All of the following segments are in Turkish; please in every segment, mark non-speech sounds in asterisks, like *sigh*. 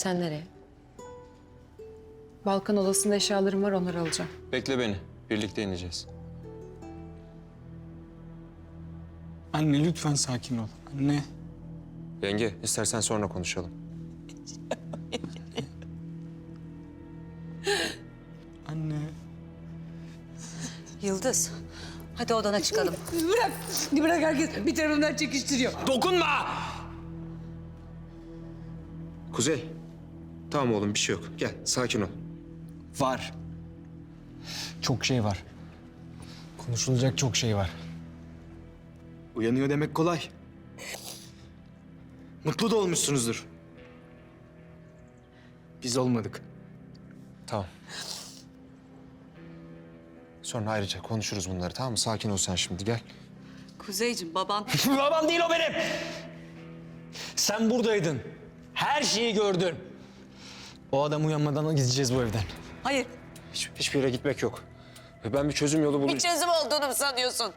Sen nereye? Balkan odasında eşyalarım var onları alacağım. Bekle beni. Birlikte ineceğiz. Anne lütfen sakin ol. Anne. Yenge istersen sonra konuşalım. Anne. Yıldız. Hadi odana çıkalım. Bırak. Bırak herkes bir tarafından çekiştiriyor. Dokunma! Kuzey. Tamam oğlum bir şey yok. Gel sakin ol. Var. Çok şey var. Konuşulacak çok şey var. Uyanıyor demek kolay. Mutlu da olmuşsunuzdur. Biz olmadık. Tamam. Sonra ayrıca konuşuruz bunları tamam mı? Sakin ol sen şimdi gel. Kuzeyciğim baban. *laughs* Babam değil o benim. Sen buradaydın. Her şeyi gördün. O adam uyanmadan gideceğiz bu evden. Hayır. Hiç, hiçbir yere gitmek yok. Ve Ben bir çözüm yolu Bir bulacağım. çözüm olduğunu mu sanıyorsun?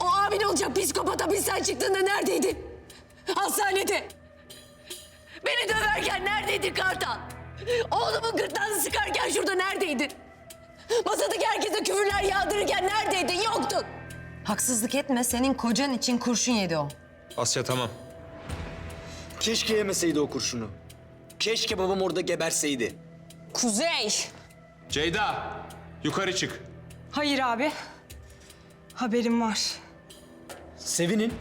O abin olacak psikopat hapisten çıktığında neredeydin? Hastanede. Beni döverken neredeydin Kartal? Oğlumun gırtlağını sıkarken şurada neredeydin? Masadaki herkese küfürler yağdırırken neredeydin? Yoktun. Haksızlık etme. Senin kocan için kurşun yedi o. Asya tamam. Keşke yemeseydi o kurşunu. Keşke babam orada geberseydi. Kuzey. Ceyda yukarı çık. Hayır abi. Haberim var. Sevinin.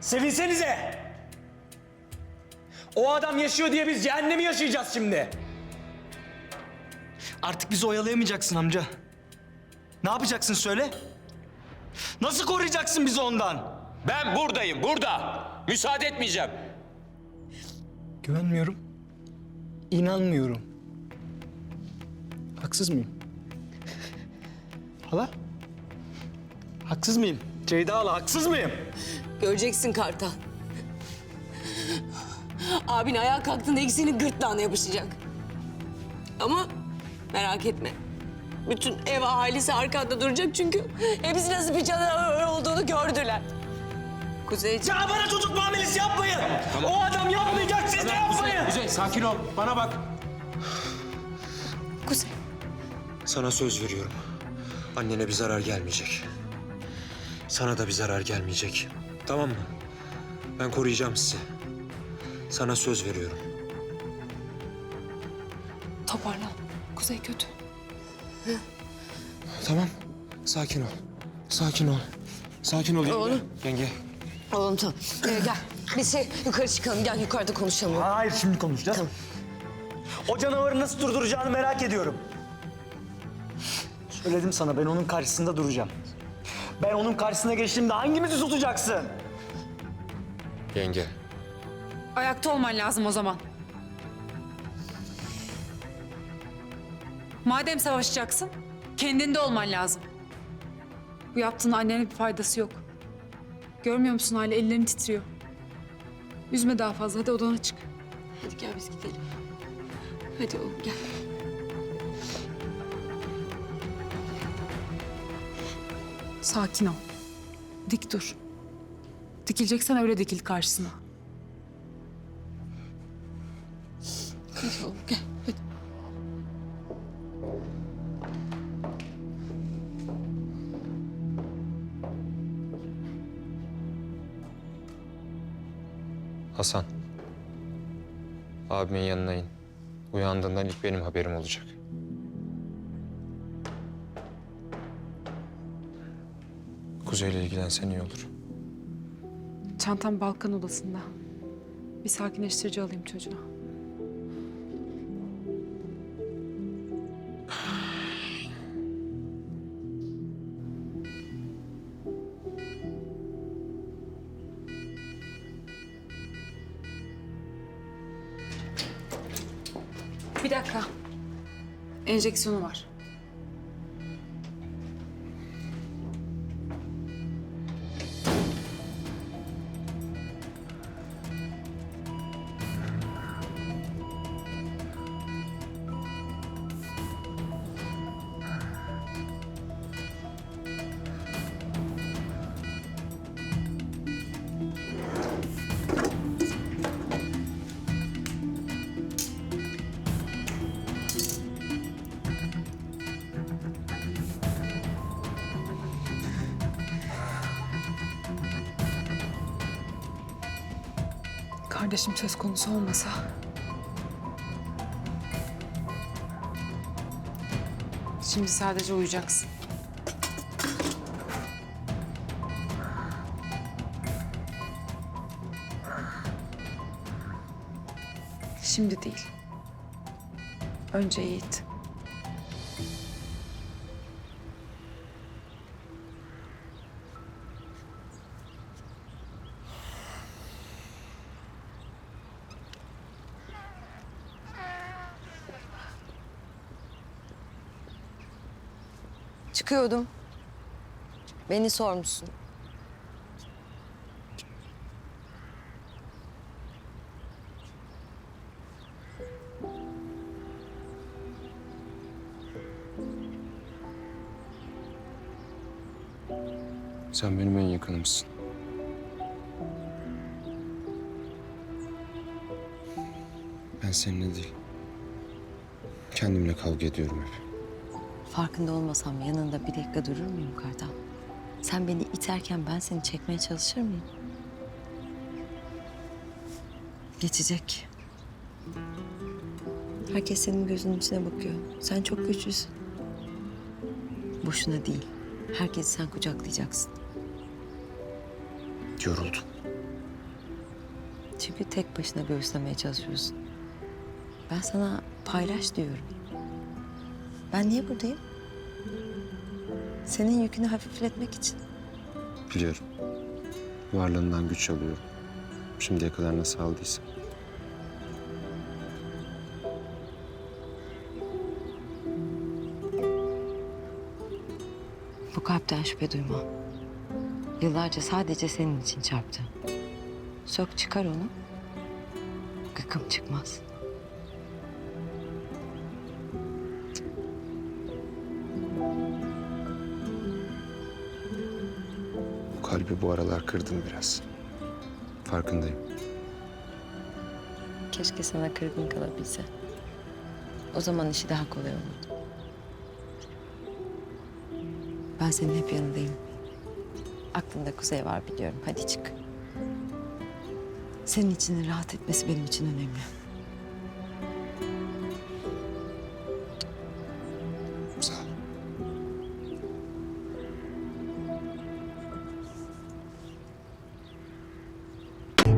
Sevinsenize. O adam yaşıyor diye biz cehennemi yaşayacağız şimdi. Artık bizi oyalayamayacaksın amca. Ne yapacaksın söyle? Nasıl koruyacaksın bizi ondan? Ben buradayım burada. Müsaade etmeyeceğim. Güvenmiyorum. İnanmıyorum. Haksız mıyım? Hala? Haksız mıyım? Ceyda hala haksız mıyım? Göreceksin Kartal. Abin ayağa kalktığında ikisinin gırtlağına yapışacak. Ama merak etme. Bütün ev ailesi arkanda duracak çünkü hepsi nasıl bir canavar olduğunu gördüler. Kuzeyciğim. Ya bana çocuk muamelesi yapmayın. O adam yapmayacak, siz de yapmayın. Kuzey sakin ol. Bana bak. Kuzey. Sana söz veriyorum. Annene bir zarar gelmeyecek. Sana da bir zarar gelmeyecek. Tamam mı? Ben koruyacağım sizi. Sana söz veriyorum. Toparlan. Kuzey kötü. Tamam. Sakin ol. Sakin ol. Sakin ol yenge. Oğlum. Yenge. Oğlum tamam. Ee, gel. Biz şey yukarı çıkalım. Gel yukarıda konuşalım. Hayır, şimdi konuşacağız. O canavarı nasıl durduracağını merak ediyorum. Söyledim sana, ben onun karşısında duracağım. Ben onun karşısına geçtiğimde hangimizi tutacaksın? Yenge. Ayakta olman lazım o zaman. Madem savaşacaksın, kendinde olman lazım. Bu yaptığın annene bir faydası yok. Görmüyor musun hala ellerin titriyor. Üzme daha fazla, hadi odana çık. Hadi gel biz gidelim. Hadi oğlum gel. Sakin ol. Dik dur. Dikileceksen öyle dikil karşısına. Hadi oğlum gel. Hasan. Abimin yanına in. Uyandığından ilk benim haberim olacak. Kuzey'le ilgilensen iyi olur. Çantam Balkan odasında. Bir sakinleştirici alayım çocuğa. Bir dakika. Enjeksiyonu var. Kardeşim söz konusu olmasa. Şimdi sadece uyuyacaksın. Şimdi değil. Önce Yiğit. Çıkıyordum. Beni sormuşsun. Sen benim en yakınımsın. Ben seninle değil. Kendimle kavga ediyorum hep. Farkında olmasam yanında bir dakika durur muyum Kartal? Sen beni iterken ben seni çekmeye çalışır mıyım? Geçecek. Herkes senin gözünün içine bakıyor. Sen çok güçlüsün. Boşuna değil. Herkesi sen kucaklayacaksın. Yoruldum. Çünkü tek başına göğüslemeye çalışıyorsun. Ben sana paylaş diyorum. Ben niye buradayım? Senin yükünü hafifletmek için. Biliyorum. Varlığından güç alıyorum. Şimdiye kadar nasıl aldıysam. Bu kalpten şüphe duyma. Yıllarca sadece senin için çarptı. Sök çıkar onu. Gıkım çıkmaz. Kalbi bu aralar kırdım biraz. Farkındayım. Keşke sana kırgın kalabilse. O zaman işi daha kolay olurdu. Ben senin hep yanındayım. Aklında kuzey var biliyorum. Hadi çık. Senin içinin rahat etmesi benim için önemli.